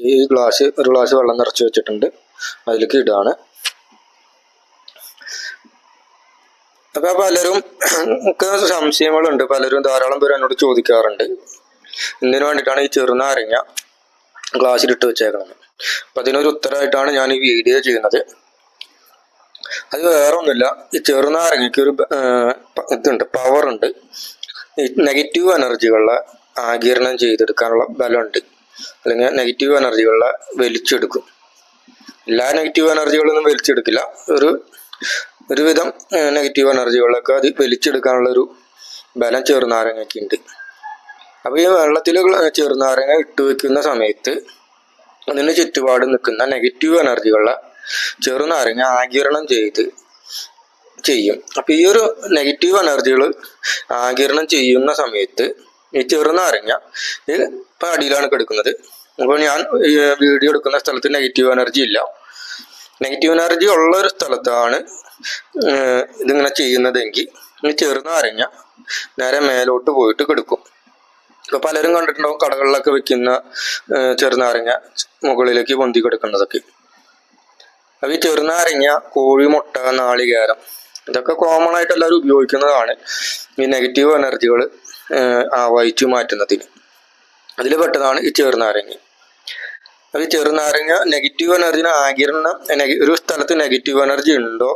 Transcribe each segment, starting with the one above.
ഈ ഗ്ലാസ് ഒരു ഗ്ലാസ് വെള്ളം നിറച്ച് വെച്ചിട്ടുണ്ട്. അതിലേക്ക് ഇടാണ്. അപ്പൊ പലരും സംശയങ്ങളുണ്ട്. പലരും ധാരാളം പേര് എന്നോട് ചോദിക്കാറുണ്ട്. എന്തിനു വേണ്ടിയിട്ടാണ് ഈ ചെറുനാരങ്ങ ഗ്ലാസ്സിലിട്ട് വെച്ചേക്കുന്നത് അപ്പൊ അതിനൊരു ഉത്തരമായിട്ടാണ് ഞാൻ ഈ വീഡിയോ ചെയ്യുന്നത്. അത് വേറെ ഒന്നുമില്ല ഈ ചെറുനാരങ്ങയ്ക്ക് ഒരു ഇതുണ്ട് പവർ ഉണ്ട്. നെഗറ്റീവ് എനർജികളെ ആകിരണം ചെയ്തെടുക്കാനുള്ള ബലമുണ്ട്. അല്ലെങ്കിൽ നെഗറ്റീവ് എനർജികളെ വലിച്ചെടുക്കും. എല്ലാ നെഗറ്റീവ് എനർജികളൊന്നും വലിച്ചെടുക്കില്ല. ഒരു ഒരുവിധം നെഗറ്റീവ് എനർജികളൊക്കെ അത് വലിച്ചെടുക്കാനുള്ളൊരു ബലം ചെറുനാരങ്ങയ്ക്ക് ഉണ്ട് അപ്പോൾ ഈ വെള്ളത്തിൽ ചെറുനാരങ്ങ ഇട്ട് വയ്ക്കുന്ന സമയത്ത് അതിന് ചുറ്റുപാട് നിൽക്കുന്ന നെഗറ്റീവ് എനർജികളെ ചെറുനാരങ്ങ ആകിരണം ചെയ്ത് ചെയ്യും. അപ്പോൾ ഈ ഒരു നെഗറ്റീവ് എനർജികൾ ആകിരണം ചെയ്യുന്ന സമയത്ത് ഈ ചെറുനാരങ്ങ ഇത് ഇപ്പം അടിയിലാണ് കിടക്കുന്നത്. അപ്പോൾ ഞാൻ വീഡിയോ എടുക്കുന്ന സ്ഥലത്ത് നെഗറ്റീവ് എനർജി ഇല്ല. നെഗറ്റീവ് എനർജി ഉള്ള ഒരു സ്ഥലത്താണ് ഇതിങ്ങനെ ചെയ്യുന്നതെങ്കിൽ ഈ ചെറുനാരങ്ങ നേരെ മേലോട്ട് പോയിട്ട് കിടക്കും. ഇപ്പൊ പലരും കണ്ടിട്ടുണ്ടാവും കടകളിലൊക്കെ വെക്കുന്ന ചെറുനാരങ്ങ മുകളിലേക്ക് പൊന്തി കിടക്കുന്നതൊക്കെ. അപ്പൊ ഈ ചെറുനാരങ്ങ കോഴിമുട്ട നാളികേരം ഇതൊക്കെ കോമൺ ആയിട്ട് എല്ലാവരും ഉപയോഗിക്കുന്നതാണ് ഈ നെഗറ്റീവ് എനർജികൾ ആവാഹിച്ചു മാറ്റുന്നതിന് അതിൽ പെട്ടതാണ് ഈ ചെറുനാരങ്ങ അത് ചെറുനാരങ്ങ നെഗറ്റീവ് എനർജിനെ ആകിരണം ഒരു സ്ഥലത്ത് നെഗറ്റീവ് എനർജി ഉണ്ടോ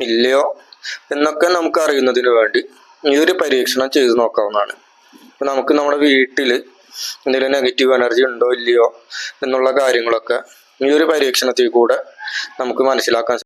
ഇല്ലയോ എന്നൊക്കെ നമുക്ക് അറിയുന്നതിന് വേണ്ടി ഈ ഒരു പരീക്ഷണം ചെയ്തു നോക്കാവുന്നതാണ്. അപ്പൊ നമുക്ക് നമ്മുടെ വീട്ടിൽ എന്തെങ്കിലും നെഗറ്റീവ് എനർജി ഉണ്ടോ ഇല്ലയോ എന്നുള്ള കാര്യങ്ങളൊക്കെ ഈ ഒരു പരീക്ഷണത്തിൽ കൂടെ നമുക്ക് മനസ്സിലാക്കാൻ